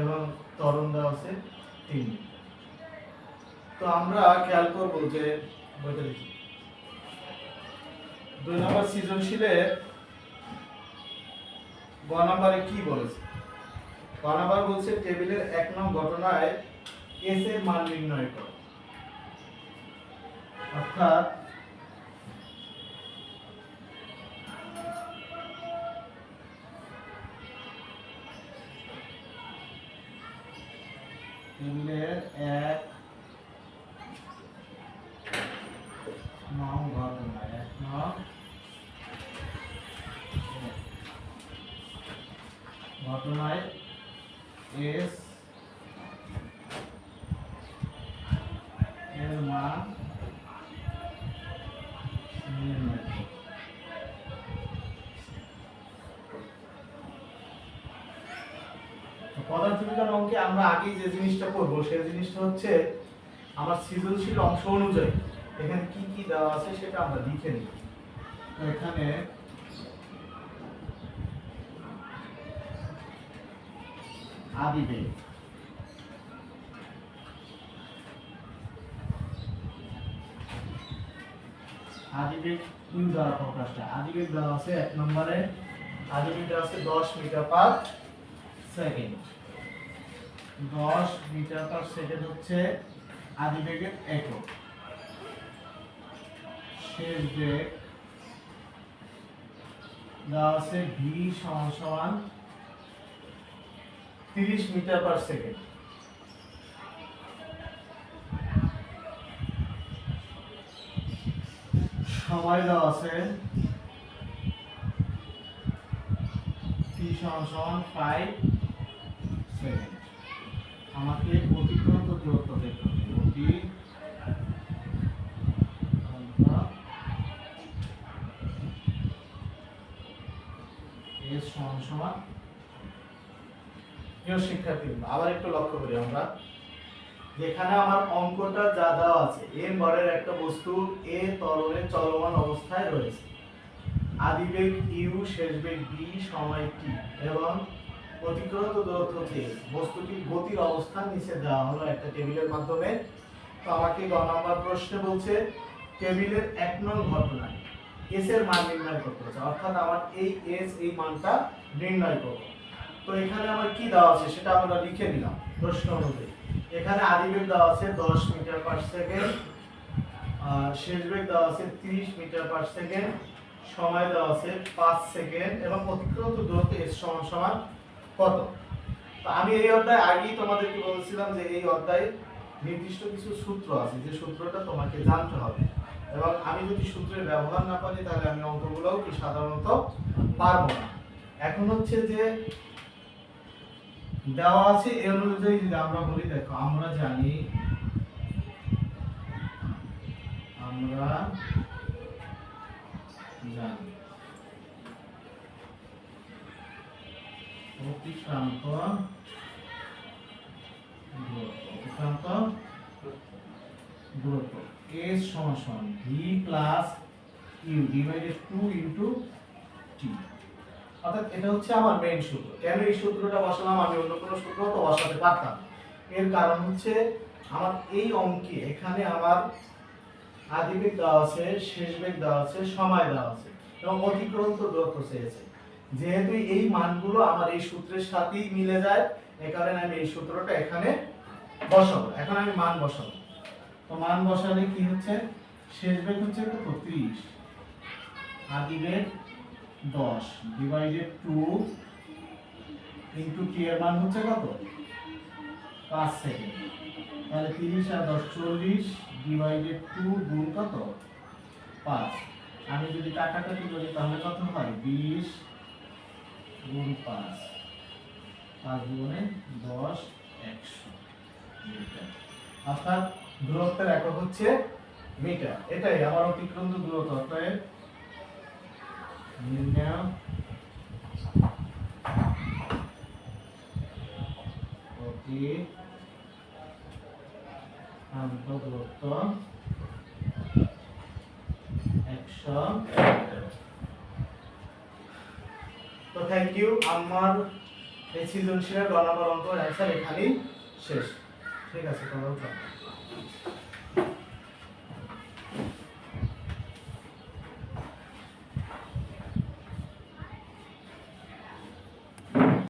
এবং ত্বরণ দেওয়া আছে তিন। তো আমরা খেয়াল করব যে বইটা দেখি দুই নম্বর সৃজনশীলে গ নম্বরে কি বলেছে? গ নম্বর বলছে, টেবিলের এক নং ঘটনায় এস এর মান নির্ণয় করো। অর্থাৎ টেবিলের এক নং ঘটনা এক নং ঘটনায় এস এর মান নির্ণয় পদার্থবিজ্ঞান অঙ্কে আমরা আগেই যে জিনিসটা করব সেই জিনিসটা হচ্ছে আমার সৃজনশীল অংশ অনুযায়ী। এখানে কি কি দেওয়া আছে সেটা আমরা লিখে নিই। এখানে আদিবেগ আদিবেগ ইউ দ্বারা প্রকাশটা আদিবেগ দেওয়া আছে এক নম্বরে আদিবেগ দেওয়া আছে দশ মিটার পার সেকেন্ড। দশ মিটার পার সেকেন্ড হচ্ছে আদিবেগের একক। শেষ বেগ দেওয়া আছে ভি সমান সমান তিরিশ মিটার পার সেকেন্ড সময় দেওয়া আছে টি সমান সমান ফাইভ সেকেন্ড আমাকে অতিক্রান্ত দূরত্ব দেখতে হবে অতি সমান সমান প্রিয় আবার একটু লক্ষ্য করি আমরা। যেখানে আমার অঙ্কটা যা দেওয়া আছে এর ভরের একটা বস্তু, এ তরলে চলমান অবস্থায় রয়েছে। আদিবেগ ইউ শেষ বেগ বি সময় টি এবং অতিক্রান্ত দূরত্ব কে বস্তুটি গতির অবস্থান নিচে দেওয়া হলো একটা টেবিলের মাধ্যমে। তো আমাকে গ নম্বর প্রশ্নে বলছে, টেবিলের এক নং ঘটনায় এস এর মান নির্ণয় করতে হচ্ছে, অর্থাৎ আমার এই এস এই মানটা নির্ণয় করব। তো এখানে আমার কি দেওয়া আছে সেটা আমরা লিখে নিলাম প্রশ্ন অনুযায়ী। এখানে আদিবেগ দেওয়া আছে দশ মিটার পার সেকেন্ড, আর শেষ বেগ দেওয়া আছে তিরিশ মিটার পার সেকেন্ড, সময় দেওয়া আছে পাঁচ সেকেন্ড, এবং অতিক্রান্ত দূরত্ব এস সমান সমান কত? আমি এই অধ্যায় আগেই তোমাদেরকে বলেছিলাম যে এই অধ্যায়ে নির্দিষ্ট কিছু সূত্র আছে, যে সূত্রটা তোমাকে জানতে হবে। এবং আমি যদি সূত্রের ব্যবহার না পারি তাহলে আমি অঙ্কগুলোও কি সাধারণত পারব না। এখন হচ্ছে যে দেওয়া আছে এর অনুযায়ী যদি আমরা বলি, দেখো, আমরা জানি আমরা জানি অতিক্রান্ত দূরত্ব অতিক্রান্ত দূরত্ব। এস সমান V plus U divided to into T অর্থাৎ এটা হচ্ছে আমার মেইন সূত্র। কেন এই সূত্রটা বসালাম? আমি অন্য কোনো সূত্র তো বসাতে পারতাম এর কারণ হচ্ছে আমার এই অঙ্কে এখানে আমার আদিবেগ দেওয়া আছে শেষ বেগ দেওয়া আছে, সময় দেওয়া আছে এবং অতিক্রান্ত দূরত্ব যেহেতু এই মানগুলো আমার এই সূত্রের সাথেই মিলে যায়, এ কারণে আমি এই সূত্রটা এখানে বসাবো। এখন আমি মান বসাবো। তো মান বসালে কি হচ্ছে? শেষ বেগ হচ্ছে কত? ত্রিশ। আদিবেগ দশ। ডিভাইডেড টু ইন্টু টি এর মান হচ্ছে কত? পাঁচ সেকেন্ড। তাহলে তিরিশ আর দশ চল্লিশ ডিভাইডেড টু গুণ কত? পাঁচ। আমি যদি কাটাকাটি করি তাহলে কত হয়? বিশ। গুণ পাঁচ। পাঁচ গুণে দশ, একশো মিটার। অর্থাৎ দূরত্বের একক হচ্ছে মিটার। এটাই আমার অতিক্রান্ত দূরত্ব, অতএব নির্ণয় দূরত্ব একশো মিটার। তো থ্যাংক ইউ আমার এই সৃজনশীলের গ অঙ্ক অ্যান্সার এখানেই শেষ। ঠিক আছে তোমরা